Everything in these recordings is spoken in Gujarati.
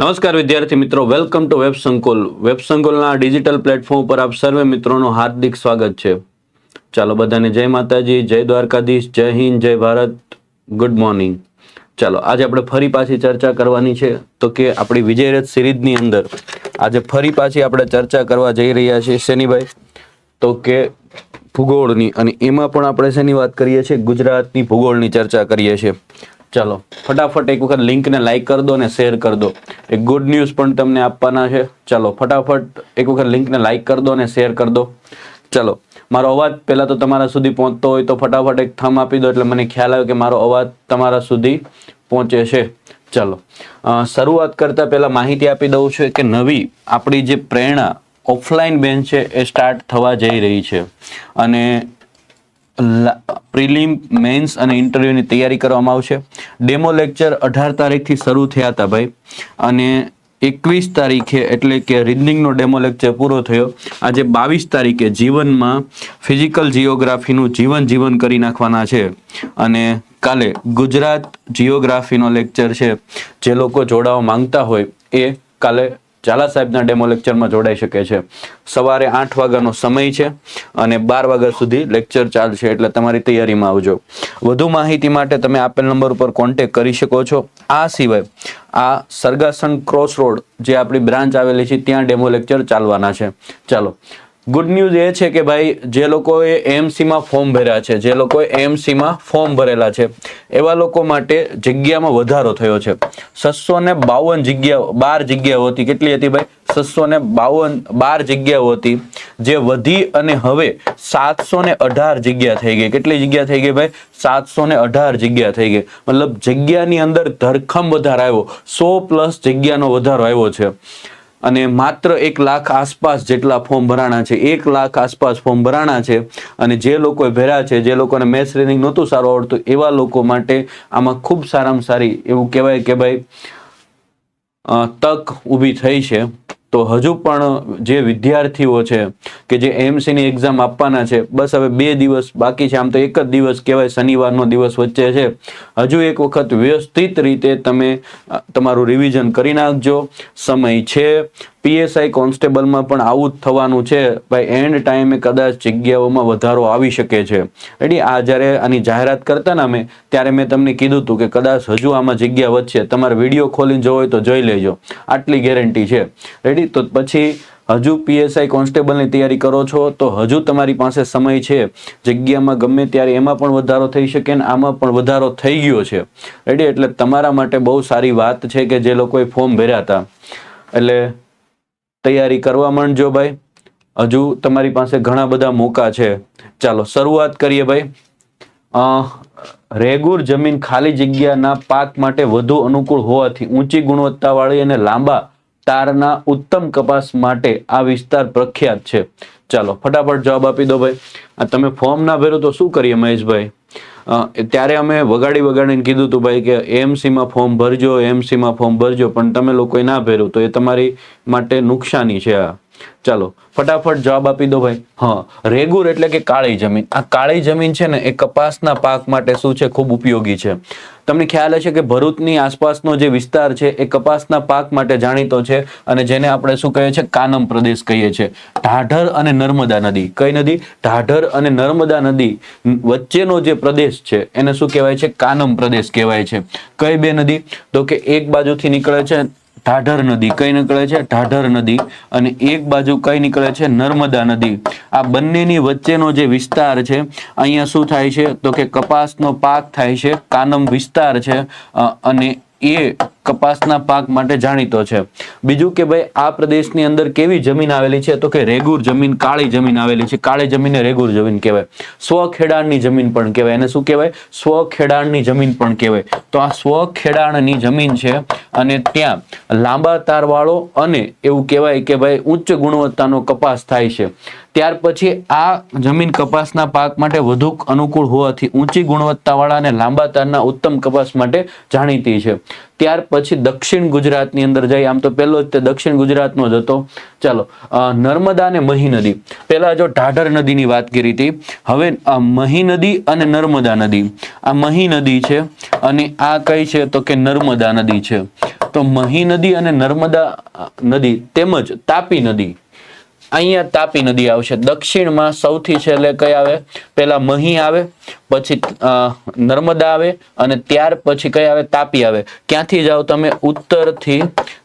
નમસ્કાર વિદ્યાર્થી મિત્રો welcome to web Sankul web સંકુલના digital platform પર આપ સર્વે મિત્રોનું હાર્દિક સ્વાગત છે. ચાલો બધાને જય માતાજી, જય દ્વારકાધીશ, જય હિન્દ, જય ભારત. ગુડ મોર્નિંગ ચાલો, આજે આપણે ફરી પાછી ચર્ચા કરવાની છે. તો કે આપણી વિજયરથ સિરીઝની અંદર આજે ફરી પાછી આપણે ચર્ચા કરવા જઈ રહ્યા છીએ શનિભાઈ. તો કે ભૂગોળની અને એમાં પણ આપણે શેની વાત કરીએ છીએ? ગુજરાતની ભૂગોળની ચર્ચા કરીએ છીએ. ચાલો, ફટાફટ એક વખત લિંકને લાઈક કરી દો અને શેર કરી દો. એક ગુડ ન્યૂઝ પણ તમને આપવાના છે. ચાલો, ફટાફટ એક વખત લિંકને લાઈક કરી દો અને શેર કરી દો. ચાલો, મારો અવાજ પહેલાં તો તમારા સુધી પહોંચતો હોય તો ફટાફટ એક થમ આપી દો એટલે મને ખ્યાલ આવે કે મારો અવાજ તમારા સુધી પહોંચે છે. ચાલો શરૂઆત કરતાં પહેલાં માહિતી આપી દઉં છું કે નવી આપણી જે પ્રેરણા ઓફલાઈન બેન્ચ છે એ સ્ટાર્ટ થવા જઈ રહી છે. અને પ્રિલિમ, મેન્સ અને ઇન્ટરવ્યૂની તૈયારી કરવામાં આવશે. ડેમો લેક્ચર અઢાર તારીખથી શરૂ થયા હતા ભાઈ. અને એકવીસ તારીખે એટલે કે રીડિંગનો ડેમો લેક્ચર પૂરો થયો. આજે બાવીસ તારીખે જીવનમાં ફિઝિકલ જીઓગ્રાફીનું જીવન જીવન કરી નાખવાના છે. અને કાલે ગુજરાત જીઓગ્રાફીનો લેક્ચર છે. જે લોકો જોડાવા માંગતા હોય એ કાલે ઝાલા સાહેબના ડેમો લેક્ચરમાં જોડાઈ શકે છે. સવારે આઠ વાગ્યાનો સમય છે અને બાર વાગ્યા સુધી લેક્ચર ચાલશે, એટલે તમારી તૈયારીમાં આવજો. વધુ માહિતી માટે તમે આપેલ નંબર ઉપર કોન્ટેક કરી શકો છો. આ સિવાય આ સરગાસન ક્રોસ રોડ જે આપણી બ્રાન્ચ આવેલી છે, ત્યાં ડેમો લેક્ચર ચાલવાના છે. ચાલો ગુડ ન્યૂઝ એ છે કે ભાઈ, જે લોકોએ એમસીમાં ફોર્મ ભર્યા છે, જે લોકોએ એમસીમાં ફોર્મ ભરેલા છે, એવા લોકો માટે જગ્યામાં વધારો થયો છે. છસો ને બાવન જગ્યાઓ બાર જગ્યાઓ હતી. કેટલી હતી ભાઈ? છસો ને બાવન, બાર જગ્યાઓ હતી. જે વધી અને હવે સાતસો ને અઢાર જગ્યા થઈ ગઈ. કેટલી જગ્યા થઈ ગઈ ભાઈ? સાતસો ને અઢાર જગ્યા થઈ ગઈ. મતલબ જગ્યાની અંદર ધરખમ વધારો આવ્યો. સો પ્લસ જગ્યાનો વધારો આવ્યો છે. અને માત્ર એક લાખ આસપાસ જેટલા ફોર્મ ભરાણા છે, એક લાખ આસપાસ ફોર્મ ભરાણા છે અને જે લોકોએ ભર્યા છે, જે લોકોને મેથ્સ રીડિંગ નહોતું સારું આવડતું, એવા લોકો માટે આમાં ખૂબ સારામાં સારી એવું કહેવાય કે ભાઈ તક ઊભી થઈ છે. તો હજુ પણ જે વિદ્યાર્થીઓ છે કે જે એમસીની એક્ઝામ આપવાના છે, બસ હવે બે દિવસ બાકી છે, આમ તો એક જ દિવસ કહેવાય શનિવારનો દિવસ વચ્ચે છે. હજુ એક વખત વ્યવસ્થિત રીતે તમે તમારું રિવિઝન કરી નાખજો. સમય છે. પીએસઆઈ કોન્સ્ટેબલમાં પણ આવું જ થવાનું છે. ભાઈ એન્ડ ટાઈમે કદાચ જગ્યાઓમાં વધારો આવી શકે છે. રેડી આ જ્યારે આની જાહેરાત કરતા ને અમે, ત્યારે મેં તમને કીધું હતું કે કદાચ હજુ આમાં જગ્યા વધશે તમારે વીડિયો ખોલીને જોવો હોય તો જોઈ લેજો. આટલી ગેરંટી છે. રેડી તો પછી હજુ પીએસઆઈ કોન્સ્ટેબલની તૈયારી કરો છો, તો હજુ તમારી પાસે સમય છે. જગ્યામાં ગમે ત્યારે એમાં પણ વધારો થઈ શકે ને આમાં પણ વધારો થઈ ગયો છે. રેડી એટલે તમારા માટે બહુ સારી વાત છે કે જે લોકોએ ફોર્મ ભર્યા હતા. એટલે તૈયારી કરવા માંડજો ભાઈ. હજુ તમારી પાસે ઘણા બધા મોકા છે. ચાલો, શરૂઆત કરીએ ભાઈ. રેગુર જમીન ખાલી જગ્યાના પાક માટે વધુ અનુકૂળ હોવાથી ઊંચી ગુણવત્તાવાળી અને લાંબા તારના ઉત્તમ કપાસ માટે આ વિસ્તાર પ્રખ્યાત છે. ચાલો, ફટાફટ જવાબ આપી દો ભાઈ. આ તમે ફોર્મ ના ભર્યું તો શું કરીએ મહેશભાઈ? ત્યારે અમે વગાડી વગાડીને કીધું હતું ભાઈ કે એમસીમાં ફોર્મ ભરજો એમસીમાં ફોર્મ ભરજો, પણ તમે લોકોએ ના ભર્યું, તો એ તમારી માટે નુકસાની છે આ. ચાલો, ફટાફટ જવાબ આપી દો ભાઈ. હા, રેગુર એટલે કે કાળી જમીન. આ કાળી જમીન છે ને, એ કપાસના પાક માટે શું છે? ખૂબ ઉપયોગી છે. તમને ખ્યાલ હશે કે ભરૂચની આસપાસનો જે વિસ્તાર છે, એ કપાસના પાક માટે જાણીતો છે અને જેને આપણે શું કહીએ છીએ? કાનમ પ્રદેશ કહીએ છીએ. ઢાઢર અને નર્મદા નદી. કઈ નદી? ઢાઢર અને નર્મદા નદી વચ્ચેનો જે પ્રદેશ છે, એને શું કહેવાય છે? કાનમ પ્રદેશ કહેવાય છે. કઈ બે નદી? તો કે એક બાજુથી નીકળે છે ઢાઢર નદી, કઈ નીકળે છે? ઢાઢર નદી અને એક બાજુ કઈ નીકળે છે? નર્મદા નદી. આ બંનેની વચ્ચેનો જે વિસ્તાર છે, અહીંયા શું થાય છે? તો કે કપાસનો પાક થાય છે, કાનમ વિસ્તાર છે અને એ કપાસના પાક માટે જાણીતો છે. બીજું કે ભાઈ, આ પ્રદેશની અંદર કેવી જમીન આવેલી છે? તો કે રેગુર જમીન, કાળી જમીન આવેલી છે. કાળી જમીનને રેગુર જમીન કહેવાય. સ્વખેડાણની જમીન પણ કહેવાય. એને શું કહેવાય? સ્વખેડાણની જમીન પણ કહેવાય. તો આ સ્વખેડાણની જમીન છે અને ત્યાં લાંબા તારવાળો અને એવું કહેવાય કે ભાઈ, ઉચ્ચ ગુણવત્તાનો કપાસ થાય છે. ત્યાર પછી આ જમીન કપાસના પાક માટે વધુ અનુકૂળ હોવાથી ઊંચી ગુણવત્તાવાળા અને લાંબા તારના ઉત્તમ કપાસ માટે જાણીતી છે. ત્યાર પછી દક્ષિણ ગુજરાતની અંદર જઈ આમ તો પહેલો જ તે દક્ષિણ ગુજરાતનો જ હતો. ચાલો નર્મદા અને મહી નદી. પહેલા જો ઢાઢર નદીની વાત કરી હતી. હવે આ મહી નદી અને નર્મદા નદી. આ મહી નદી છે અને આ કઈ છે તો કે નર્મદા નદી છે. તો મહી નદી અને નર્મદા નદી તેમજ તાપી નદી અહીંયા તાપી નદી આવશે. દક્ષિણમાં સૌથી છેલ્લે કઈ આવે? પેલા મહી આવે, પછી નર્મદા આવે અને ત્યાર પછી કઈ આવે? તાપી આવે. ક્યાંથી જાઓ તમે? ઉત્તરથી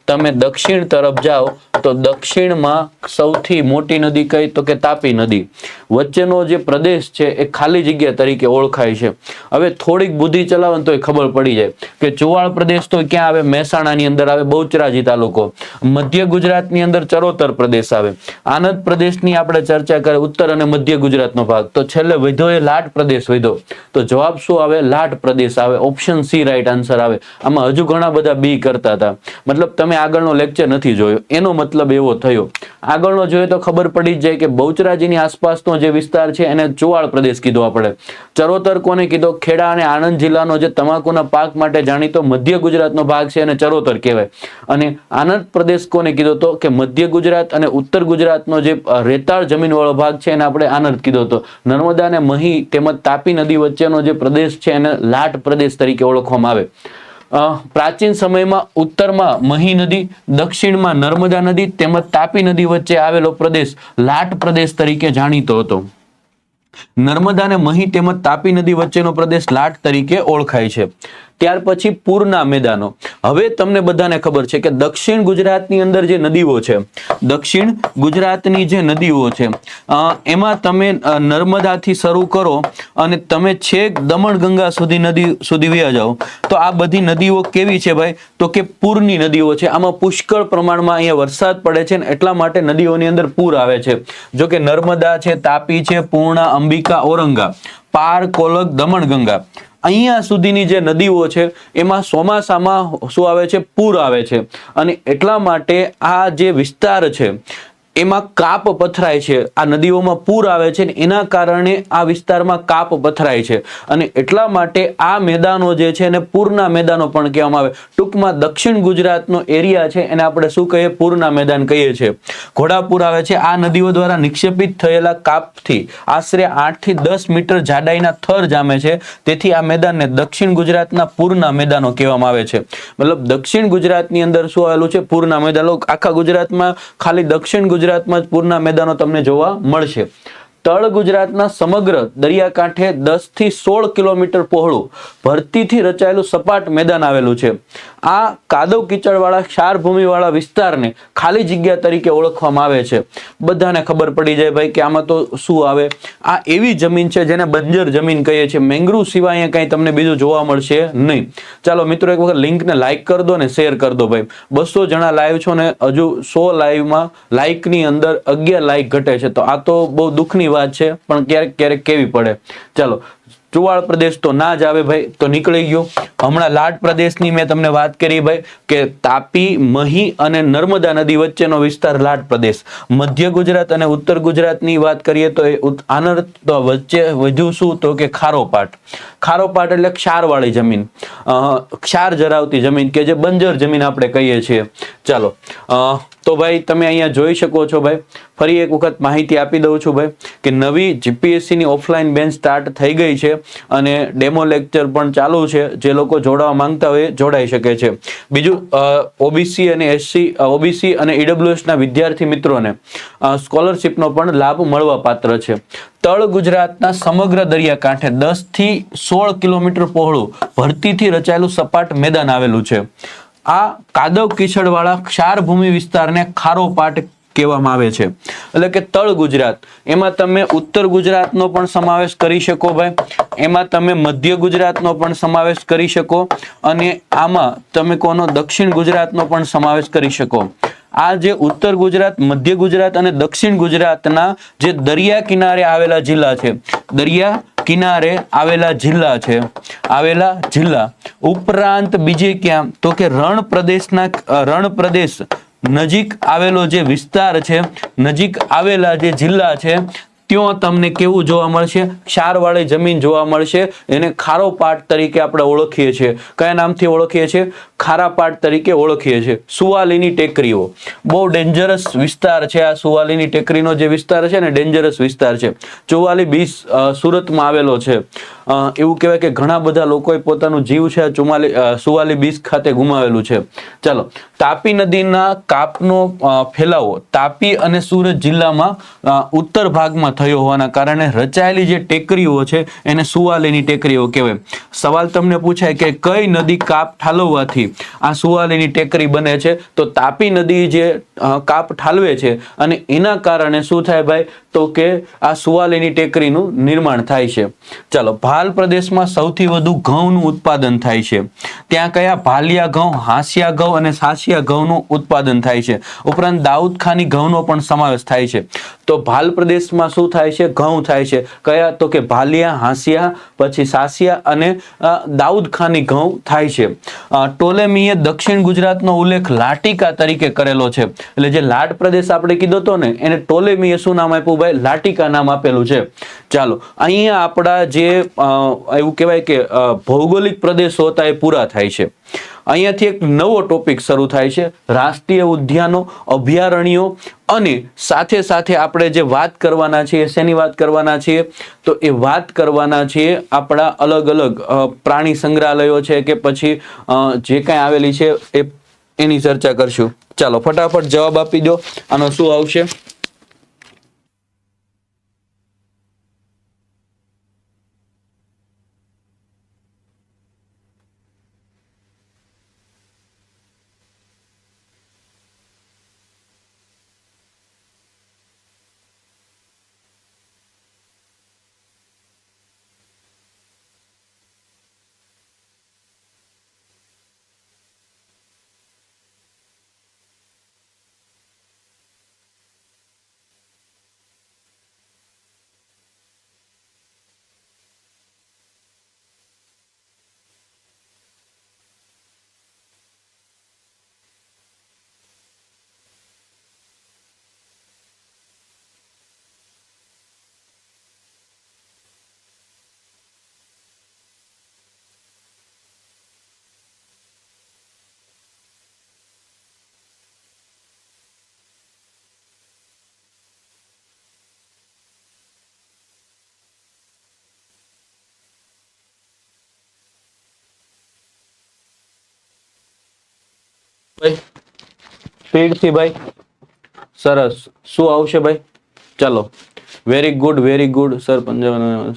તમે દક્ષિણ તરફ જાઓ, તો દક્ષિણમાં સૌથી મોટી નદી કઈ? તો કે તાપી નદી. વચ્ચેનો જે પ્રદેશ છે, એ ખાલી જગ્યા તરીકે ઓળખાય છે. હવે થોડીક બુદ્ધિ ચલાવો તો તો ખબર પડી જાય કે ચુવાળ પ્રદેશ તો ક્યાં આવે? મહેસાણાની અંદર આવે, બહુચરાજી તાલુકો. મધ્ય ગુજરાતની અંદર ચરોતર પ્રદેશ આવે. આનંદ પ્રદેશની આપણે ચર્ચા કરે, ઉત્તર અને મધ્ય ગુજરાતનો ભાગ. તો છેલ્લે વધો એ લાટ પ્રદેશ વધો. તો જવાબ શું આવે? લાટ પ્રદેશ આવે. ઓપ્શન સી રાઈટ આન્સર આવે. આમાં હજુ ઘણા બધા બી કરતા હતા. મતલબ તમે આગળનો લેક્ચર નથી જોયો. એનો મતલબ એવો થયો. આગળનો જોઈએ તો ખબર પડી જાય કે બહુચરાજીની આસપાસનો જે વિસ્તાર છે એને ચુવાળ પ્રદેશ કીધો આપણે. ચરોતર કોને કીધો? ખેડા અને આણંદ જિલ્લાનો જે તમાકુના પાક માટે જાણીતો મધ્ય ગુજરાતનો ભાગ છે એને ચરોતર કહેવાય. અને આનંદ પ્રદેશ કોને કીધો તો? કે મધ્ય ગુજરાત અને ઉત્તર ગુજરાતનો જે રેતાળ જમીનવાળો ભાગ છે એને આપણે આનંદ કીધો હતો નર્મદા અને મહી તેમજ તાપી નદી વચ્ચેનો જે પ્રદેશ છે એને લાટ પ્રદેશ તરીકે ઓળખવામાં આવે. પ્રાચીન સમયમાં ઉત્તરમાં મહી નદી, દક્ષિણમાં નર્મદા નદી તેમજ તાપી નદી વચ્ચે આવેલો પ્રદેશ લાટ પ્રદેશ તરીકે જાણીતો હતો. નર્મદા અને મહી તેમજ તાપી નદી વચ્ચેનો પ્રદેશ લાટ તરીકે ઓળખાય છે. ત્યાર પછી પૂરના મેદાનો. હવે તમને બધાને ખબર છે કે દક્ષિણ ગુજરાતની અંદર જે નદીઓ છે, દક્ષિણ ગુજરાતની જે નદીઓ છે એમાં તમે નર્મદાથી શરૂ કરો અને તમે છેક દમણગંગા સુધી નદી સુધી વ્યા જાઓ. તો આ બધી નદીઓ કેવી છે ભાઈ? તો કે પૂરની નદીઓ છે. આમાં પુષ્કળ પ્રમાણમાં અહીંયા વરસાદ પડે છે ને એટલા માટે નદીઓની અંદર પૂર આવે છે. જો કે નર્મદા છે, તાપી છે, પૂર્ણા, અંબિકા, ઔરંગા, પાર, કોલક દમણગંગા અહીંયા સુધીની જે નદીઓ છે, એમાં ચોમાસામાં શું આવે છે? પૂર આવે છે. અને એટલા માટે આ જે વિસ્તાર છે એમાં કાપ પથરાય છે. આ નદીઓમાં પૂર આવે છે એના કારણે આ વિસ્તારમાં કાપ પથરાય છે. અને એટલા માટે આ મેદાનો જે છે એને પૂરના મેદાનો પણ કહેવામાં આવે. ટૂંકમાં દક્ષિણ ગુજરાતનો એરિયા છે એને આપણે શું કહીએ? પૂરના મેદાન કહીએ છીએ. ઘોડાપુર આવે છે. આ નદીઓ દ્વારા નિક્ષેપિત થયેલા કાપથી આશરે આઠથી દસ મીટર જાડાઈના થર જામે છે. તેથી આ મેદાનને દક્ષિણ ગુજરાતના પૂરના મેદાનો કહેવામાં આવે છે. મતલબ દક્ષિણ ગુજરાતની અંદર શું આવેલું છે? પૂરના મેદાનો. આખા ગુજરાતમાં ખાલી દક્ષિણ ગુજરાતમાં જ પૂરના મેદાનો તમને જોવા મળશે. તળ ગુજરાતના સમગ્ર દરિયાકાંઠે દસથી સોળ કિલોમીટર પહોળું ભરતીથી રચાયેલું સપાટ મેદાન આવેલું છે. આ કાદવ કીચડવાળા ક્ષારભૂમિવાળા વિસ્તારને ખાલી જગ્યા તરીકે ઓળખવામાં આવે છે. બધાને ખબર પડી જાય ભાઈ કે આમાં તો શું આવે? આ એવી જમીન છે જેને બંજર જમીન કહીએ છીએ. મેંગ્રુવ સિવાય અહીંયા કંઈ તમને બીજું જોવા મળશે નહીં. ચાલો મિત્રો એક વખત લિંકને લાઇક કરી દો ને શેર કરી દો ભાઈ. બસો જણા લાઈવ છો ને હજુ સો લાઈવમાં લાઇકની અંદર અગિયાર લાઇક ઘટે છે. તો આ તો બહુ દુઃખની વાત છે, પણ ક્યારેક ક્યારેક કેવી પડે. ચાલો, ચુવાળ પ્રદેશ તો ના જ આવે ભાઈ, તો નીકળી ગયો. હમણાં લાટ પ્રદેશની મેં તમને વાત કરી ભાઈ, કે તાપી, મહી અને નર્મદા નદી વચ્ચેનો વિસ્તાર લાટ પ્રદેશ. મધ્ય ગુજરાત અને ઉત્તર ગુજરાતની વાત કરીએ તો એ આનંદ વચ્ચે વધુ શું તો કે ખારોપાટ ખારોપાટ એટલે ક્ષારવાળી જમીન. ક્ષાર ધરાવતી જમીન કે જે બંજર જમીન આપણે કહીએ છીએ. ચાલો તો ભાઈ તમે અહીંયા જોઈ શકો છો ભાઈ. ફરી એક વખત માહિતી આપી દઉં છું ભાઈ કે નવી જીપીએસસીની ઓફલાઈન બેન્ચ સ્ટાર્ટ થઈ ગઈ છે અને ડેમો લેક્ચર પણ ચાલુ છે. જે લોકો જોડાવા માંગતા હોય જોડાઈ શકે છે. બીજું ઓબીસી અને એસસી ઓબીસી અને ઈડબ્લ્યુએસના વિદ્યાર્થી મિત્રોને સ્કોલરશિપનો પણ લાભ મળવા પાત્ર છે. તળ ગુજરાતના સમગ્ર દરિયાકાંઠે દસથી સોળ કિલોમીટર પહોળું ભરતીથી રચાયેલું સપાટ મેદાન આવેલું છે. આ કાદવ કીચડવાળા ક્ષારભૂમિ વિસ્તારને ખારો પાટ કહેવામાં આવે છે. એટલે કે તળ ગુજરાત. એમાં તમે ઉત્તર ગુજરાતનો પણ સમાવેશ કરી શકો ભાઈ. એમાં તમે મધ્ય ગુજરાતનો પણ સમાવેશ કરી શકો અને આમાં તમે કોનો દક્ષિણ ગુજરાતનો પણ સમાવેશ કરી શકો. આ જે ઉત્તર ગુજરાત, મધ્ય ગુજરાત અને દક્ષિણ ગુજરાતના જે દરિયા કિનારે આવેલા જિલ્લા છે. દરિયા કિનારે આવેલા જિલ્લા છે. આવેલા જિલ્લા. ઉપરાંત બીજે ક્યાં? તો કે રણ પ્રદેશના રણ પ્રદેશ નજીક આવેલો જે વિસ્તાર છે, નજીક આવેલા જે જિલ્લા છે ત્યાં તમને કેવું જોવા મળશે? ક્ષારવાળી જમીન જોવા મળશે. એને ખારો પાટ તરીકે આપણે ઓળખીએ છીએ. કયા નામથી ઓળખીએ છીએ? ખારા પાટ તરીકે ઓળખીએ છીએ. સુવાલીની ટેકરીઓ. બહુ ડેન્જરસ વિસ્તાર છે આ સુવાલીની ટેકરીનો જે વિસ્તાર છે ને ડેન્જરસ વિસ્તાર છે. ચુવાલી બીચ સુરતમાં આવેલો છે. એવું કહેવાય કે ઘણા બધા લોકોએ પોતાનું જીવ છે ચુમાલી સુવાલી બીચ ખાતે ગુમાવેલું છે. ચાલો, તાપી નદીના કાપનો ફેલાવો તાપી અને સુરત જિલ્લામાં ઉત્તર ભાગમાં થયો હોવાના કારણે રચાયેલી જે ટેકરીઓ છે એને સુવાલીની ટેકરીઓ કહેવાય. સવાલ તમને પૂછાય કે કઈ નદી કાપ ઠાલવવાથી આ સુવાલીની ટેકરી બને છે? તો તાપી નદી જે કાપ ઠાલવે છે અને એના કારણે શું થાય ભાઈ? તો કે આ સુવાલીની ટેકરીનું નિર્માણ થાય છે. ચાલો ભાલ પ્રદેશમાં સૌથી વધુ ઘઉંનું ઉત્પાદન થાય છે. ત્યાં કયા ભાલિયા ઘઉં, હાંસિયા ઘઉં અને સાસિયા ઘઉંનું ઉત્પાદન થાય છે? ઉપરાંત દાઉદ ખાની ઘઉંનો પણ સમાવેશ થાય છે. તો ભાલ પ્રદેશમાં શું થાય છે? ઘઉં થાય છે. કયા? તો કે ભાલિયા, હાંસિયા, પછી સાસિયા અને દાઉદખાની દાઉદ ખાની ઘઉં થાય છે. ટોલેમીએ દક્ષિણ ગુજરાતનો ઉલ્લેખ લાટિકા તરીકે કરેલો છે. એટલે જે લાટ પ્રદેશ આપણે કીધો હતો ને, એને ટોલેમીએ શું નામ આપ્યું ભાઈ? લાટિકા નામ આપેલું છે. ચાલો, અહીંયા આપણા જે એવું કહેવાય કે ભૌગોલિક પ્રદેશો હતા એ પૂરા થાય છે. અહીંયાથી એક નવો ટોપિક શરૂ થાય છે, રાષ્ટ્રીય ઉદ્યાનો, અભયારણ્યો અને સાથે સાથે આપણે જે વાત કરવાના છીએ, શેની વાત કરવાના છીએ, તો એ વાત કરવાના છીએ આપણા અલગ અલગ પ્રાણી સંગ્રહાલયો છે કે પછી જે કાંઈ આવેલી છે એ, એની ચર્ચા કરશું. ચાલો, ફટાફટ જવાબ આપી દો. આનો શું આવશે? ભાઈ? સ્પીડથી ભાઈ? સરસ. શું આવશે ભાઈ? ચાલો. Very good very good sir Punjab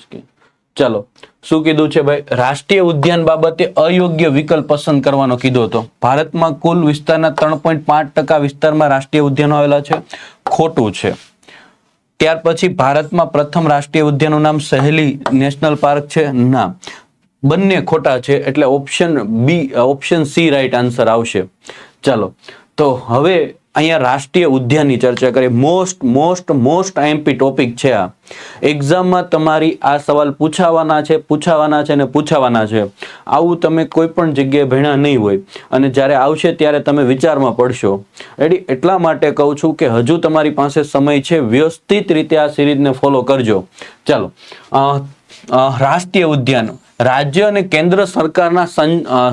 ચાલો. શું કીધું છે ભાઈ? રાષ્ટ્રીય ઉદ્યાન બાબતે અયોગ્ય વિકલ્પ પસંદ કરવાનો કીધો હતો. ભારતમાં કુલ વિસ્તારના ત્રણ પોઈન્ટ પાંચ ટકા વિસ્તારમાં રાષ્ટ્રીય ઉદ્યાનો આવેલા છે. ખોટું છે. ત્યાર પછી ભારતમાં પ્રથમ રાષ્ટ્રીય ઉદ્યાનનું નામ સહેલી નેશનલ પાર્ક છે. ના. બંને ખોટા છે એટલે option B option C right answer આવશે. ચાલો, તો હવે અહીંયા રાષ્ટ્રીય ઉદ્યાનની ચર્ચા કરીએ. Most most most IMP topic છે આ. એક્ઝામમાં તમારી આ સવાલ પૂછાવાના છે પૂછાવાના છે અને પૂછાવાના છે. આવું તમે કોઈ પણ જગ્યાએ ભણ્યા નહીં હોય અને જ્યારે આવશે ત્યારે તમે વિચારમાં પડશો. રેડી એટલા માટે કહું છું કે હજુ તમારી પાસે સમય છે, વ્યવસ્થિત રીતે આ સિરીઝને ફોલો કરજો. ચાલો રાષ્ટ્રીય ઉદ્યાન. રાજ્ય અને કેન્દ્ર સરકારના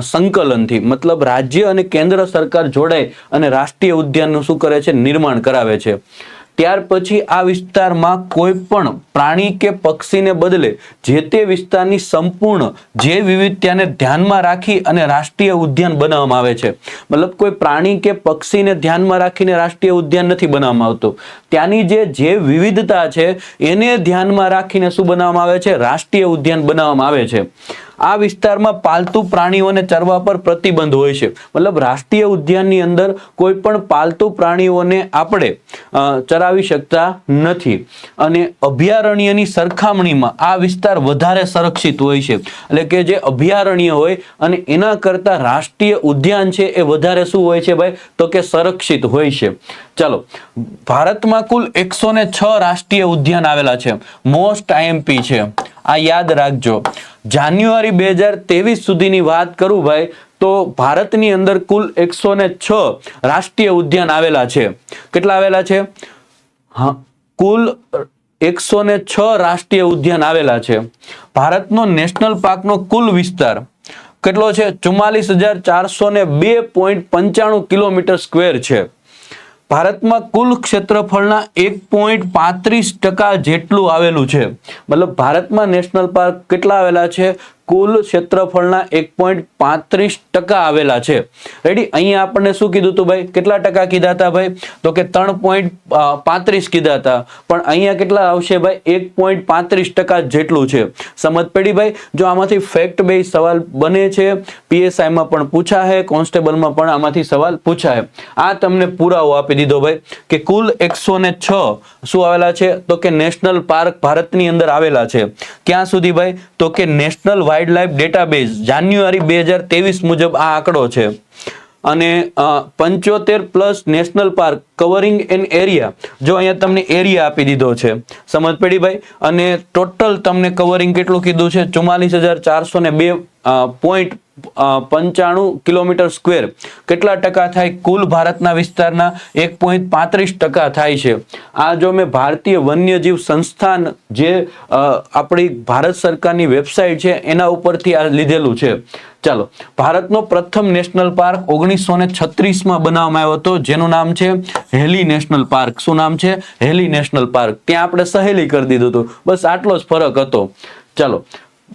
સંકલનથી, મતલબ રાજ્ય અને કેન્દ્ર સરકાર જોડાય અને રાષ્ટ્રીય ઉદ્યાનનું શું કરે છે? નિર્માણ કરાવે છે. ત્યાર પછી આ વિસ્તારમાં કોઈ પણ પ્રાણી કે પક્ષીને બદલે જે તે વિસ્તારની સંપૂર્ણ, જે વિવિધતાને ધ્યાનમાં રાખી અને રાષ્ટ્રીય ઉદ્યાન બનાવવામાં આવે છે. મતલબ કોઈ પ્રાણી કે પક્ષીને ધ્યાનમાં રાખીને રાષ્ટ્રીય ઉદ્યાન નથી બનાવવામાં આવતું. ત્યાંની જે જે વિવિધતા છે એને ધ્યાનમાં રાખીને શું બનાવવામાં આવે છે? રાષ્ટ્રીય ઉદ્યાન બનાવવામાં આવે છે. આ વિસ્તારમાં પાલતુ પ્રાણીઓને ચરવા પર પ્રતિબંધ હોય છે. મતલબ રાષ્ટ્રીય ઉદ્યાનની અંદર કોઈ પણ પાલતુ પ્રાણીઓને આપણે ચરાવી શકતા નથી. અને અભયારણ્યની સરખામણીમાં આ વિસ્તાર વધારે સંરક્ષિત હોય છે. એટલે કે જે અભયારણ્ય હોય અને એના કરતા રાષ્ટ્રીય ઉદ્યાન છે એ વધારે શું હોય છે ભાઈ? તો કે સંરક્ષિત હોય છે. ચાલો, ભારતમાં કુલ એકસો છ રાષ્ટ્રીય ઉદ્યાન આવેલા છે. મોસ્ટ આઈએમપી છે. આ યાદ રાખજો. જાન્યુઆરી બે હજાર ત્રેવીસ સુધીની વાત કરું ભાઈ, તો ભારતની અંદર કુલ એકસો ને છ રાષ્ટ્રીય ઉદ્યાન આવેલા છે. કેટલા આવેલા છે? હા, કુલ એકસો ને છ રાષ્ટ્રીય ઉદ્યાન આવેલા છે. ભારતનો નેશનલ પાર્કનો કુલ વિસ્તાર કેટલો છે? ચુમ્માલીસ હજાર ચારસો ને બે પોઈન્ટ પંચાણું કિલોમીટર સ્ક્વેર છે. ભારતમાં કુલ ક્ષેત્રફળના એક પોઈન્ટ પાંત્રીસ ટકા જેટલું આવેલું છે. મતલબ ભારતમાં નેશનલ પાર્ક કેટલા આવેલા છે? કુલ ક્ષેત્રફળના એક પોઈન્ટ પાંત્રીસ ટકા આવેલા છે. રેડી અહીંયા આપણને શું કીધું હતું ભાઈ? કેટલા ટકા કીધા હતા ભાઈ? તો કે ત્રણ પોઈન્ટ પાંત્રીસ કીધા હતા. પણ અહીંયા કેટલા આવશે ભાઈ? એક પોઈન્ટ પાંત્રીસ ટકા જેટલું છે. સમજ પડી ભાઈ? જો આમાંથી ફેક્ટ બે સવાલ બને છે પીએસઆઈમાં પણ પૂછાય કોન્સ્ટેબલમાં પણ આમાંથી સવાલ પૂછાય આ તમને પુરાવો આપી દીધો ભાઈ કે કુલ એકસો ને છ શું આવેલા છે? તો કે નેશનલ પાર્ક ભારતની અંદર આવેલા છે. ક્યાં સુધી ભાઈ? તો કે national wild life database January બે હજાર ત્રેવીસ મુજબ આ આંકડો છે. અને પંચોતેર plus national park covering an area. જો અહીંયા તમને એરિયા આપી દીધો છે, સમજ પડી ભાઈ? અને ટોટલ તમને કવરિંગ કેટલું કીધું છે? ચુમ્માલીસ હજાર ચારસો ને બે પોઈન્ટ પંચાણું કિલોમીટર સ્ક્વેર. કેટલા ટકા થાય કુલ ભારતના વિસ્તારના? એક પોઈન્ટ પાંત્રીસ ટકા થાય છે. આ જો મેં ભારતીય વન્યજીવ સંસ્થાન જે આપણી ભારત સરકારની વેબસાઇટ છે, એના ઉપરથી આ લીધેલું છે. ચાલો, ભારતનો પ્રથમ નેશનલ પાર્ક ઓગણીસો ને છત્રીસમાં બનાવવામાં આવ્યો હતો, જેનું નામ છે હેલી નેશનલ પાર્ક. શું નામ છે? હેલી નેશનલ પાર્ક. ત્યાં આપણે સહેલી કરી દીધું હતું. બસ આટલો જ ફરક હતો. ચાલો,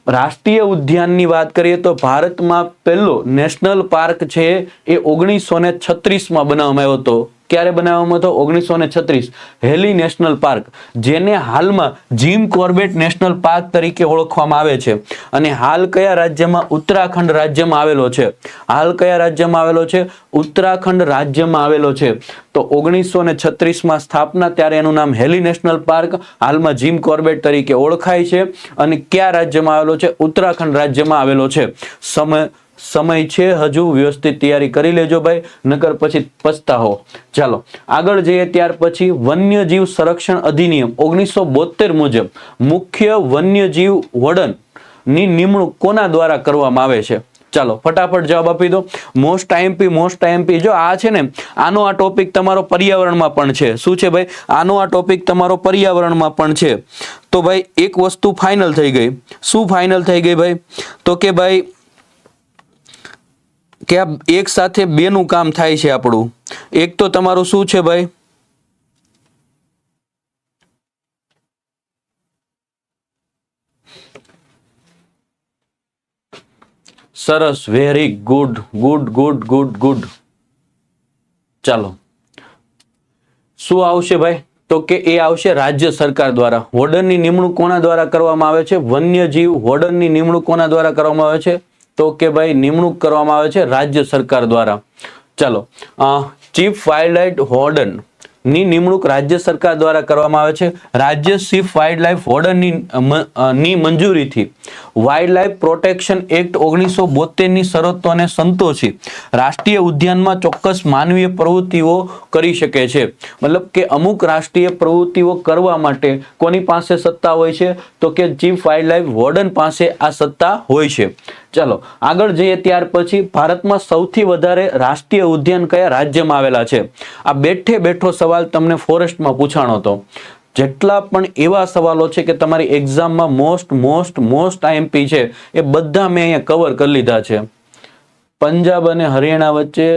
રાષ્ટ્રીય ઉદ્યાનની વાત કરીએ તો ભારતમાં પહેલો નેશનલ પાર્ક છે એ ઓગણીસો ને છત્રીસમાં બનાવવામાં આવ્યો હતો. ક્યારે બનાવવામાં હતો ઓગણીસો ને છત્રીસ. હેલી નેશનલ પાર્ક, જેને હાલમાં જીમ કોર્બેટ નેશનલ પાર્ક તરીકે ઓળખવામાં આવે છે. અને હાલ કયા રાજ્યમાં? ઉત્તરાખંડ રાજ્યમાં આવેલો છે. હાલ કયા રાજ્યમાં આવેલો છે? ઉત્તરાખંડ રાજ્યમાં આવેલો છે. તો ઓગણીસો ને છત્રીસમાં સ્થાપના ત્યારે એનું નામ હેલી નેશનલ પાર્ક, હાલમાં જીમ કોર્બેટ તરીકે ઓળખાય છે. અને કયા રાજ્યમાં આવેલો છે? ઉત્તરાખંડ રાજ્યમાં આવેલો છે. સમય સમય છે, હજુ વ્યવસ્થિત તૈયારી કરી લેજો ભાઈ, નકર પછી પછતાહો ચાલો, આગળ જઈએ ત્યાર પછી વન્યજીવ સંરક્ષણ અધિનિયમ, ઓગણીસો બોતેર મુજબ મુખ્ય વન્યજીવ વડનની નિમણૂક કોના દ્વારા કરવામાં આવે છે? ચાલો, ફટાફટ જવાબ આપી દો. મોસ્ટ આઈએમપી મોસ્ટ આઈએમપી જો આ છે ને, આનો આ ટોપિક તમારો પર્યાવરણમાં પણ છે. શું છે ભાઈ? આનો આ ટોપિક તમારો પર્યાવરણમાં પણ છે. તો ભાઈ, એક વસ્તુ ફાઇનલ થઈ ગઈ. શું ફાઇનલ થઈ ગઈ ભાઈ? તો કે ભાઈ કે આ એક સાથે બેનું કામ થાય છે આપણું. એક તો તમારું શું છે ભાઈ? સરસ very good good good good good ચાલો. શું આવશે ભાઈ? તો કે એ આવશે રાજ્ય સરકાર દ્વારા. વોર્ડનની નિમણૂક કોના દ્વારા કરવામાં આવે છે? વન્યજીવ હોર્ડરની નિમણૂક કોના દ્વારા કરવામાં આવે છે? તો કે ભાઈ નિમણૂક કરવામાં આવે છે રાજ્ય સરકાર દ્વારા. ચાલો ચીફ વાઇલ્ડ લાઇફ હોર્ડનની નિમણૂક રાજ્ય સરકાર દ્વારા કરવામાં આવે છે. રાજ્ય ચીફ વાઇલ્ડ લાઇફ વોર્ડનની ની મંજૂરીથી વાઇલ્ડ લાઇફ પ્રોટેક્શન એક્ટ ઓગણીસો બોતેરની શરતોને સંતોષી રાષ્ટ્રીય ઉદ્યાનમાં ચોક્કસ માનવીય પ્રવૃત્તિઓ કરી શકે છે. મતલબ કે અમુક રાષ્ટ્રીય પ્રવૃત્તિઓ કરવા માટે કોની પાસે સત્તા હોય છે? તો કે ચીફ વાઇલ્ડ લાઇફ વોર્ડન પાસે આ સત્તા હોય છે. ચાલો, આગળ જઈએ ત્યાર પછી ભારતમાં સૌથી વધારે રાષ્ટ્રીય ઉદ્યાન કયા રાજ્યમાં આવેલા છે? આ બેઠે બેઠો સવાલ તમને ફોરેસ્ટમાં પૂછાણો હતો. જેટલા પણ એવા સવાલો છે કે તમારી એક્ઝામમાં મોસ્ટ મોસ્ટ મોસ્ટ આઈએમપી છે, એ બધા મેં અહીંયા કવર કરી લીધા છે. પંજાબ અને હરિયાણા વચ્ચે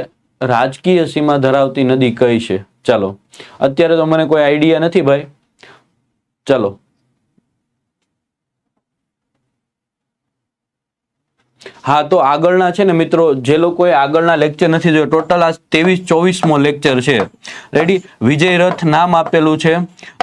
રાજકીય સીમા ધરાવતી નદી કઈ છે? ચાલો, અત્યારે તો મને કોઈ આઈડિયા નથી ભાઈ. ચાલો હા, તો આગળના છે ને મિત્રો, જે લોકોએ આગળના લેક્ચર નથી જોયો ટોટલ આ ત્રેવીસ ચોવીસમો લેક્ચર છે. રેડી વિજય રથ નામ આપેલું છે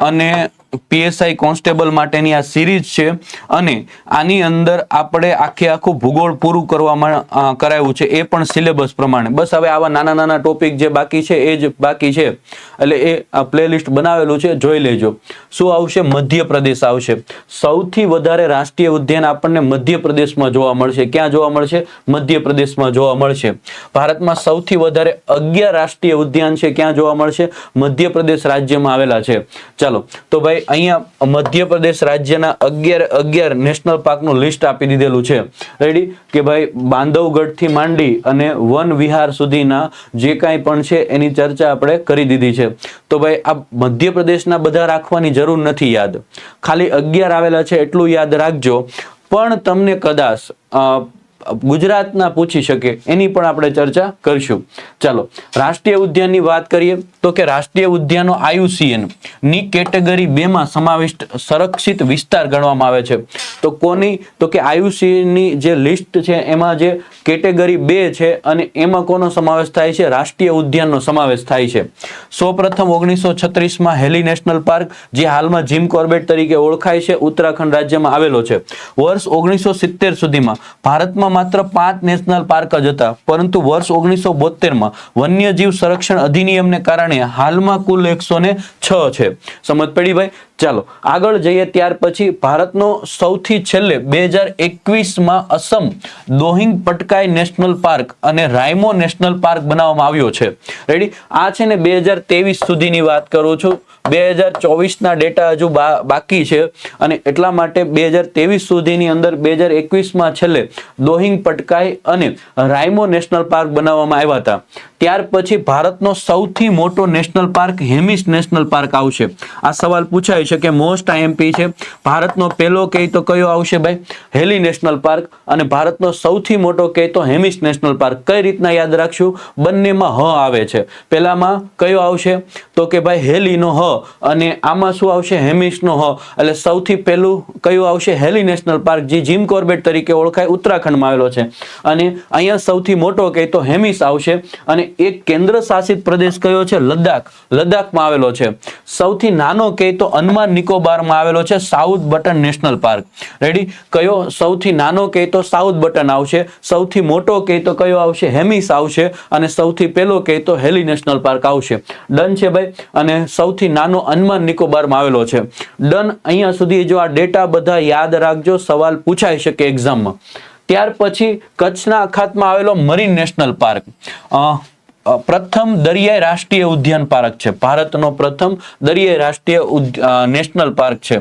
અને પીએસઆઈ કોન્સ્ટેબલ માટેની આ સિરીઝ છે અને આની અંદર આપણે આખે આખું ભૂગોળ પૂરું કરવામાં કરાયું છે. એ પણ સિલેબસ પ્રમાણે. બસ હવે આવા નાના નાના ટોપિક જે બાકી છે, એ જ બાકી છે. એટલે એ પ્લેલિસ્ટ બનાવેલું છે. જોઈ લેજો. શું આવશે? મધ્યપ્રદેશ આવશે. સૌથી વધારે રાષ્ટ્રીય ઉદ્યાન આપણને મધ્યપ્રદેશમાં જોવા મળશે. ક્યાં જોવા મળશે? મધ્યપ્રદેશમાં જોવા મળશે. ભારતમાં સૌથી વધારે અગિયાર રાષ્ટ્રીય ઉદ્યાન છે. ક્યાં જોવા મળશે? મધ્યપ્રદેશ રાજ્યમાં આવેલા છે. ચાલો. તો ભાઈ અહીંયા મધ્યપ્રદેશ રાજ્યના અગિયાર અગિયાર નેશનલ પાર્કનું લિસ્ટ આપી દીધેલું છે. રેડી કે ભાઈ બાંધવગઢથી માંડી અને વન વિહાર સુધીના જે કાંઈ પણ છે એની ચર્ચા આપણે કરી દીધી છે. તો ભાઈ આ મધ્યપ્રદેશના બધા રાખવાની જરૂર નથી યાદ. ખાલી અગિયાર આવેલા છે એટલું યાદ રાખજો. પણ તમને કદાચ ગુજરાતના પૂછી શકે, એની પણ આપણે ચર્ચા કરશું. ચાલો, રાષ્ટ્રીય ઉદ્યાનની વાત કરીએ, તો કે રાષ્ટ્રીય ઉદ્યાનો આયુસીએન, ની કેટેગરી બે માં સમાવિષ્ટ સંરક્ષિત વિસ્તાર ગણવામાં આવે છે. તો કોની, તો કે આયુસીએનની જે લિસ્ટ છે, એમાં જે કેટેગરી બે છે, અને એમાં કોનો સમાવેશ થાય છે? રાષ્ટ્રીય ઉદ્યાનનો સમાવેશ થાય છે. સૌપ્રથમ ઓગણીસો છત્રીસમાં હેલી નેશનલ પાર્ક, જે હાલમાં જીમ કોર્બેટ તરીકે ઓળખાય છે, ઉત્તરાખંડ રાજ્યમાં આવેલો છે. વર્ષ ઓગણીસો સિત્તેર સુધીમાં ભારતમાં માત્ર પાંચ નેશનલ પાર્ક જ હતા, પરંતુ વર્ષ ઓગણીસો બોતેરમાં વન્યજીવ સંરક્ષણ અધિનિયમને કારણે હાલમાં કુલ એકસો ને છ છે. સમજ પડી ભાઈ? ચાલો, આગળ જઈએ ત્યાર પછી ભારતનો સૌથી છેલ્લે બે હજાર એકવીસમાં અસમ દોહિંગ પટકાઈ નેશનલ પાર્ક અને રાયમો નેશનલ પાર્ક બનાવવામાં આવ્યો છે. રેડી આ છે ને બે હજાર ત્રેવીસ સુધીની વાત કરું છું. બે હજાર ચોવીસના ડેટા હજુ બાકી છે અને એટલા માટે બે હજાર ત્રેવીસ સુધીની અંદર બે હજાર એકવીસમાં છેલ્લે દોહિંગ પટકાઈ અને રાયમો નેશનલ પાર્ક બનાવવામાં આવ્યા હતા. ત્યાર પછી ભારતનો સૌથી મોટો national park Hemis national park આવશે. આ સવાલ પૂછાય છે કે મોસ્ટ આઈએમપી છે. ભારતનો પહેલો કહે તો કયો આવશે ભાઈ? હેલી નેશનલ પાર્ક અને ભારતનો સૌથી મોટો કહે તો હેમિસ નેશનલ પાર્ક. કઈ રીતના યાદ રાખશું? બંનેમાં હ આવે છે. પહેલામાં કયો આવશે? તો કે ભાઈ હેલીનો હ અને આમાં શું આવશે? હેમિસનો હ. એટલે સૌથી પહેલું કયું આવશે? હેલી નેશનલ પાર્ક, જે જીમ કોર્બેટ તરીકે ઓળખાય, ઉત્તરાખંડમાં આવેલો છે. અને અહીંયા સૌથી મોટો કહે તો હેમિસ આવશે અને એક કેન્દ્ર શાસિત પ્રદેશ કયો છે? લદ્દાખ. લદ્દાખમાં આવેલો છે. સૌથી નાનો કહે તો અંદમાન નિકોબારમાં આવેલો છે south button national park. Ready કયો સૌથી નાનો કહે તો સાઉથ બટન આવશે? સૌથી મોટો કહે તો કયો આવશે? હેમિસ આવશે. અને સૌથી પહેલો કહે તો હેલી નેશનલ પાર્ક આવશે. ડન છે ભાઈ. અને સૌથી નાનો અંદમાન નિકોબારમાં આવેલો છે. ડન અહીંયા સુધી જો આ ડેટા બધા યાદ રાખજો, સવાલ પૂછાઈ શકે એક્ઝામમાં ત્યાર પછી કચ્છના અખાતમાં આવેલો મરીન નેશનલ પાર્ક. પ્રથમ દરિયાઈ રાષ્ટ્રીય ઉદ્યાન પાર્ક છે. ભારતનો પ્રથમ દરિયાઈ રાષ્ટ્રીય નેશનલ પાર્ક છે.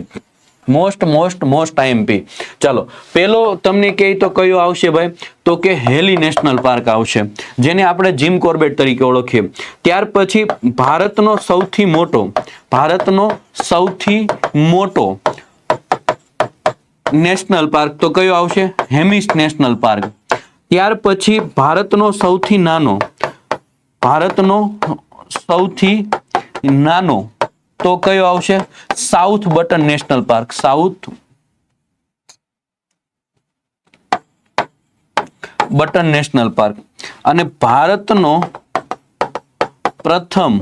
મોસ્ટ મોસ્ટ મોસ્ટ આઈએમપી ચાલો, પેલો તમને કહે તો કયો આવશે ભાઈ? તો કે હેલી નેશનલ પાર્ક આવશે, જેને આપણે જીમ કોર્બેટ તરીકે ઓળખીએ. ત્યાર પછી ભારતનો સૌથી મોટો, ભારતનો સૌથી મોટો નેશનલ પાર્ક તો કયો આવશે? Hemis national park. ત્યાર પછી ભારતનો સૌથી નાનો ભારતનો સૌથી નાનો તો કયો આવશે? South button national park. South button national park. અને ભારતનો પ્રથમ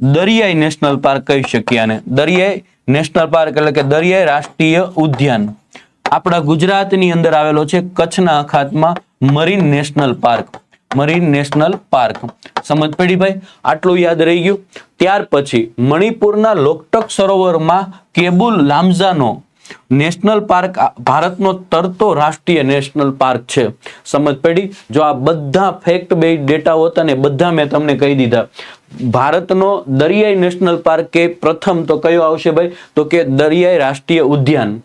દરિયાઈ નેશનલ પાર્ક કહી શકીએ આને. દરિયાઈ નેશનલ પાર્ક એટલે કે દરિયાઈ રાષ્ટ્રીય ઉદ્યાન. આપણા ગુજરાતની અંદર આવેલો છે કચ્છના અખાતમાં marine national park. Marine national park સમજ પડી ભાઈ? આટલું યાદ રહી ગયું. ત્યાર પછી મણિપુરના લોકટક સરોવરમાં કેબુલ લામઝાનો નેશનલ પાર્ક ભારતનો તરતો રાષ્ટ્રીય નેશનલ પાર્ક છે. સમજ પડી? જો આ બધા ફેક્ટ બે ડેટા હોતા ને બધા મેં તમને કહી દીધા. ભારતનો દરિયાઈ નેશનલ પાર્ક કે પ્રથમ તો કયો આવશે ભાઈ? તો કે દરિયાઈ રાષ્ટ્રીય ઉદ્યાન.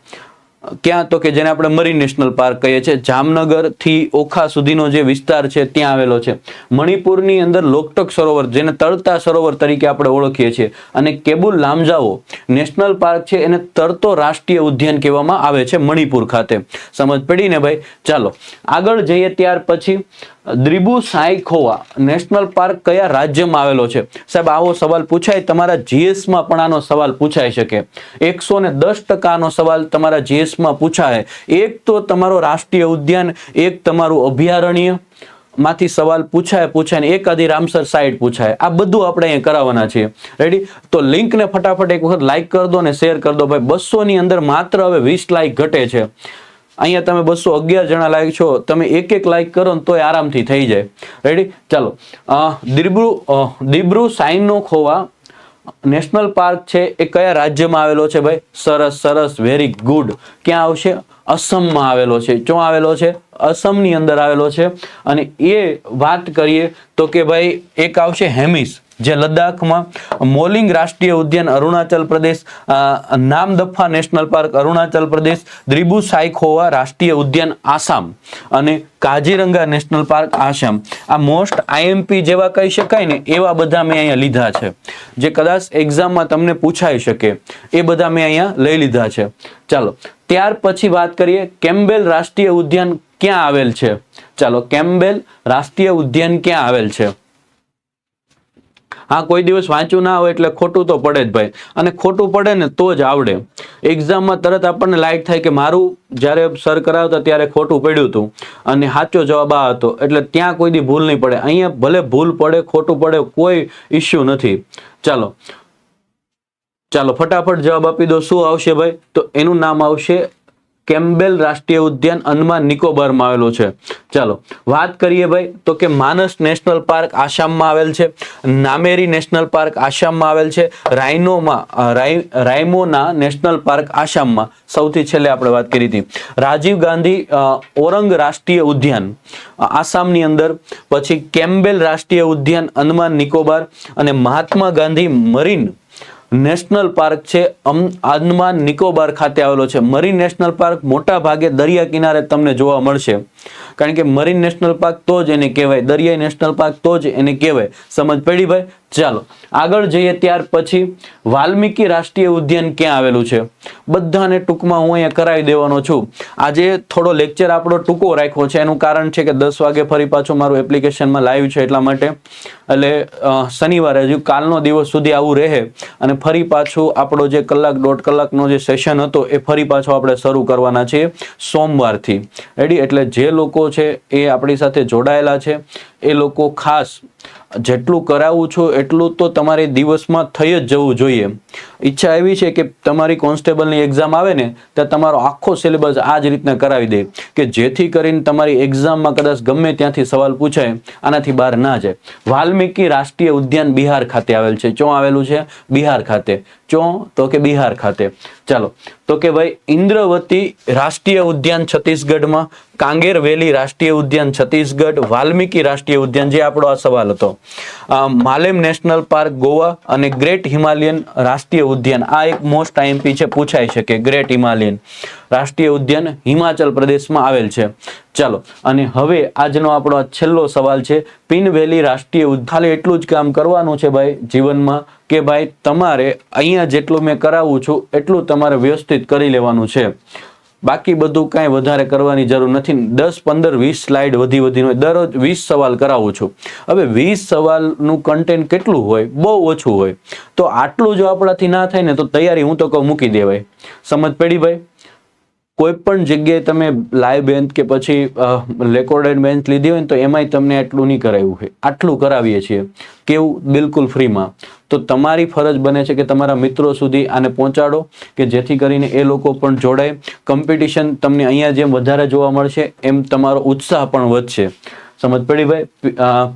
ક્યાં તો કે જેને આપણે મરીન નેશનલ પાર્ક કહીએ છીએ જામનગરથી ઓખા સુધીનો જે વિસ્તાર છે ત્યાં આવેલો છે. મણિપુરની અંદર લોકટક સરોવર, જેને તરતા સરોવર તરીકે આપણે ઓળખીએ છીએ. અને કેબુલ લામજાઓ નેશનલ પાર્ક છે, એને તરતો રાષ્ટ્રીય ઉદ્યાન કહેવામાં આવે છે મણિપુર ખાતે. સમજ પડી ને ભાઈ? ચાલો, આગળ જઈએ ત્યાર પછી. દ્રિબુ સાયખોવા નેશનલ પાર્ક કયા રાજ્યમાં આવેલો છે? સાહેબ, આવો સવાલ પૂછાય, તમારા જીએસમાં પણ આનો સવાલ પૂછાઈ શકે. એકસો ને દસ ટકાનો સવાલ તમારા જીએસમાં પૂછાય. એક તો તમારો રાષ્ટ્રીય ઉદ્યાન, એક તમારું અભયારણ્ય. માંથી સવાલ પૂછાય પૂછાય ને એકાદી રામસર સાઇટ પૂછાય. આ બધું આપણે અહીંયા કરાવવાના છીએ. રેડી તો લિંકને ફટાફટ એક વખત લાઇક કરી દો અને શેર કરી દો. ભાઈ બસો ની અંદર માત્ર હવે વીસ લાઇક ઘટે છે. અહીંયા તમે બસો અગિયાર જણા લાઈક છો. તમે એક એક લાઈક કરો ને તોય આરામથી થઈ જાય. રેડી ચાલો. દિબ્રુ દિબ્રુ સાઈનો ખોવા. નેશનલ પાર્ક છે એ કયા રાજ્યમાં આવેલો છે ભાઈ? સરસ સરસ. વેરી ગુડ ક્યાં આવશે? અસમમાં આવેલો છે. ક્યાં આવેલો છે? અસમની અંદર આવેલો છે. અને એ વાત કરીએ તો કે ભાઈ, એક આવશે હેમિસ જે લદ્દાખમાં મોલિંગ રાષ્ટ્રીય ઉદ્યાન અરુણાચલ પ્રદેશ નામદફા નેશનલ પાર્ક અરુણાચલ પ્રદેશ દ્રિબુ સાયખોવા રાષ્ટ્રીય ઉદ્યાન આસામ અને કાજીરંગા નેશનલ પાર્ક આસામ. આ મોસ્ટ આઈએમપી જેવા કહી શકાય ને, એવા બધા મેં અહીંયા લીધા છે. જે કદાચ એક્ઝામમાં તમને પૂછાઈ શકે, એ બધા મેં અહીંયા લઈ લીધા છે. ચાલો, ત્યાર પછી વાત કરીએ કેમ્બેલ રાષ્ટ્રીય ઉદ્યાન ક્યાં આવેલ છે? ચાલો, કેમ્બેલ રાષ્ટ્રીય ઉદ્યાન ક્યાં આવેલ છે? હા, કોઈ દિવસ વાંચ્યું ના હોય એટલે ખોટું તો પડે જ ભાઈ. અને ખોટું પડે ને તો જ આવડે. એક્ઝામમાં તરત આપણને લાઈક થાય કે મારું જ્યારે સર કરાવતા ત્યારે ખોટું પડ્યું હતું. અને સાચો જવાબ આ હતો. એટલે ત્યાં કોઈ દી ભૂલ નહીં પડે. અહીંયા ભલે ભૂલ પડે, ખોટું પડે, કોઈ ઇશ્યુ નથી. ચાલો. ચાલો, ફટાફટ જવાબ આપી દો. શું આવશે ભાઈ? તો એનું નામ આવશે કેમ્બેલ રાષ્ટ્રીય ઉદ્યાન અંદમાન નિકોબારમાં આવેલો છે. ચાલો, વાત કરીએ ભાઈ, તો કે માનસ નેશનલ પાર્ક આસામમાં આવેલ છે, નામેરી નેશનલ પાર્ક આસામમાં આવેલ છે રાઇનોમાં રાયમોના નેશનલ પાર્ક આસામમાં. સૌથી છેલ્લે આપણે વાત કરી હતી. રાજીવ ગાંધી ઓરંગ રાષ્ટ્રીય ઉદ્યાન આસામની અંદર, પછી કેમ્બેલ રાષ્ટ્રીય ઉદ્યાન અંદમાન નિકોબાર અને Mahatma Gandhi marine national park છે અમ અંદમાન નિકોબાર ખાતે આવેલો છે. મરીન નેશનલ પાર્ક મોટા ભાગે દરિયા કિનારે તમને જોવા મળશે. કારણ કે મરીન નેશનલ પાર્ક તો જ એને કહેવાય. દરિયાઈ નેશનલ પાર્ક તો જ એને કહેવાય. સમજ પડી ભાઈ? ચાલો, આગળ જઈએ ત્યાર પછી વાલ્મીકી રાષ્ટ્રીય ઉદ્યાન ક્યાં આવેલું છે? બધાને ટૂંકમાં હું અહીંયા કરાવી દેવાનો છું. આજે થોડો લેક્ચર આપણો ટૂંકો રાખ્યો છે. એનું કારણ છે કે દસ વાગે ફરી પાછું મારું એપ્લિકેશનમાં લાઈવ છે એટલા માટે. એટલે શનિવારે હજુ કાલનો દિવસ સુધી આવું રહે અને ફરી પાછું આપણો જે કલાક દોઢ કલાકનો જે સેશન હતો એ ફરી પાછો આપણે શરૂ કરવાના છીએ સોમવારથી. રેડી એટલે જે લોકો છે એ આપણી સાથે જોડાયેલા છે. એ લોકો ખાસ જેટલું કરાવું છું એટલું તો તમારે દિવસમાં થઈ જ જવું જોઈએ. ઈચ્છા એવી છે કે તમારી કોન્સ્ટેબલની એક્ઝામ આવે ને ત્યાં તમારો આખો સિલેબસ આ જ રીતના કરાવી દે કે જેથી કરીને તમારી એક્ઝામમાં કદાચ ગમે ત્યાંથી સવાલ પૂછાય, આનાથી બહાર ના જાય. વાલ્મીકી રાષ્ટ્રીય ઉદ્યાન બિહાર ખાતે આવેલ છે. ચો આવેલું છે? બિહાર ખાતે. ચો? તો કે બિહાર ખાતે. ચાલો, તો કે ભાઈ, ઇન્દ્રવતી રાષ્ટ્રીય ઉદ્યાન છત્તીસગઢમાં, કાંગેર વેલી રાષ્ટ્રીય ઉદ્યાન છત્તીસગઢ, વાલ્મીકી રાષ્ટ્રીય ઉદ્યાન, જે આપણો આ સવાલ હતો. માલેમ નેશનલ પાર્ક, ગોવા અને ગ્રેટ હિમાલયન રાષ્ટ્રીય ઉદ્યાન. આ એક મોસ્ટ આઈએમપી છે પૂછાઈ શકે ગ્રેટ હિમાલયન રાષ્ટ્રીય ઉદ્યાન હિમાચલ પ્રદેશમાં આવેલ છે. ચાલો, અને હવે આજનો આપણો છેલ્લો સવાલ છે, પિન વેલી રાષ્ટ્રીય ઉદ્યાન. એટલું જ કામ કરવાનું છે ભાઈ જીવનમાં કે ભાઈ તમારે અહીંયા જેટલું મેં કરાવું છું, એટલું તમારે વ્યવસ્થિત કરી લેવાનું છે. બાકી બધું કાંઈ વધારે કરવાની જરૂર નથી. દસ, પંદર, વીસ સ્લાઇડ વધી વધીને દરરોજ વીસ સવાલ કરાવું છું. હવે વીસ સવાલનું કન્ટેન્ટ કેટલું હોય? બહુ ઓછું હોય. તો આટલું જો આપણાથી ના થાય ને, તો તૈયારી હું તો કહું મૂકી દેવાય. સમજ પડી ભાઈ? કોઈ પણ જગ્યાએ તમે લાઈવ બેન્ચ કે પછી રેકોર્ડેડ બેન્ચ લીધી હોય ને, તો એમાંય તમને એટલું નહીં કરાવ્યું હોય. આટલું કરાવીએ છીએ. કેવું? બિલકુલ ફ્રીમાં તો તમારી ફરજ બને છે કે તમારા મિત્રો સુધી આને પહોંચાડો, કે જેથી કરીને એ લોકો પણ જોડાય. કોમ્પિટિશન તમને અહીંયા જેમ વધારે જોવા મળશે, એમ તમારો ઉત્સાહ પણ વધશે. સમજ પડી ભાઈ?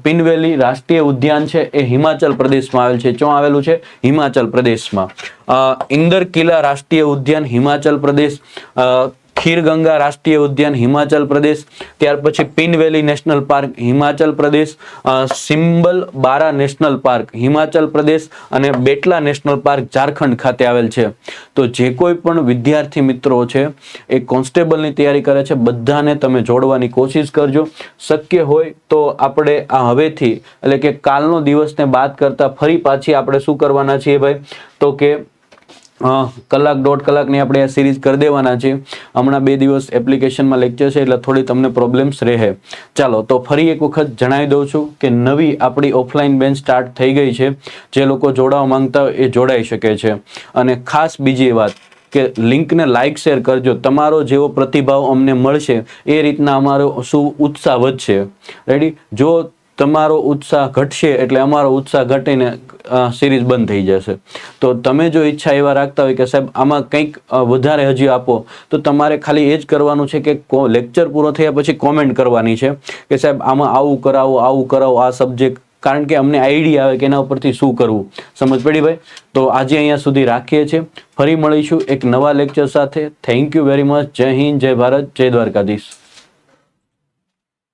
પિનવેલી રાષ્ટ્રીય ઉદ્યાન છે, એ હિમાચલ પ્રદેશમાં આવેલ છે. ક્યાં આવેલું છે? હિમાચલ પ્રદેશમાં. ઇન્દર કિલ્લા રાષ્ટ્રીય ઉદ્યાન હિમાચલ પ્રદેશ. ખીરગંગા રાષ્ટ્રીય ઉદ્યાન હિમાચલ પ્રદેશ, ત્યાર પછી Pin valley national park Himachal Pradesh Simbalbara national park Himachal Pradesh અને બેટલા નેશનલ પાર્ક ઝારખંડ ખાતે આવેલ છે. તો જે કોઈ પણ વિદ્યાર્થી મિત્રો છે, એ કોન્સ્ટેબલની તૈયારી કરે છે, બધાને તમે જોડવાની કોશિશ કરજો. શક્ય હોય તો આપણે આ હવેથી, એટલે કે કાલનો દિવસને બાદ કરતાં ફરી પાછી આપણે શું કરવાના છીએ ભાઈ? તો કે કલાક દોઢ કલાકની આપણે આ સિરીઝ કરી દેવાના છે. હમણાં બે દિવસ એપ્લિકેશનમાં લેક્ચર છે, એટલે થોડી તમને પ્રોબ્લેમ્સ રહે. ચાલો, તો ફરી એક વખત જણાવી દઉં છું કે નવી આપણી ઓફલાઈન બેન્ચ સ્ટાર્ટ થઈ ગઈ છે. જે લોકો જોડાવા માંગતા હોય એ જોડાઈ શકે છે. અને ખાસ બીજી વાત કે લિંકને લાઇક શેર કરજો. તમારો જેવો પ્રતિભાવ અમને મળશે, એ રીતના અમારો શું ઉત્સાહ વધશે. રેડી જો તમારો ઉત્સાહ ઘટશે એટલે અમારો ઉત્સાહ ઘટીને સિરીઝ બંધ થઈ જશે. તો તમે જો ઈચ્છા એવા રાખતા હોય કે સાહેબ, આમાં કંઈક વધારે હજી આપો, તો તમારે ખાલી એ જ કરવાનું છે કે લેક્ચર પૂરો થયા પછી કોમેન્ટ કરવાની છે કે સાહેબ, આમાં આવું કરાવો આવું કરાવો, આ સબ્જેક્ટ કારણ કે અમને આઈડિયા આવે કે એના ઉપરથી શું કરવું. સમજ પડી ભાઈ? તો આજે અહીંયા સુધી રાખીએ છીએ. ફરી મળીશું એક નવા લેક્ચર સાથે. થેન્ક યુ વેરી મચ જય હિન્દ, જય ભારત, જય દ્વારકાધીશ.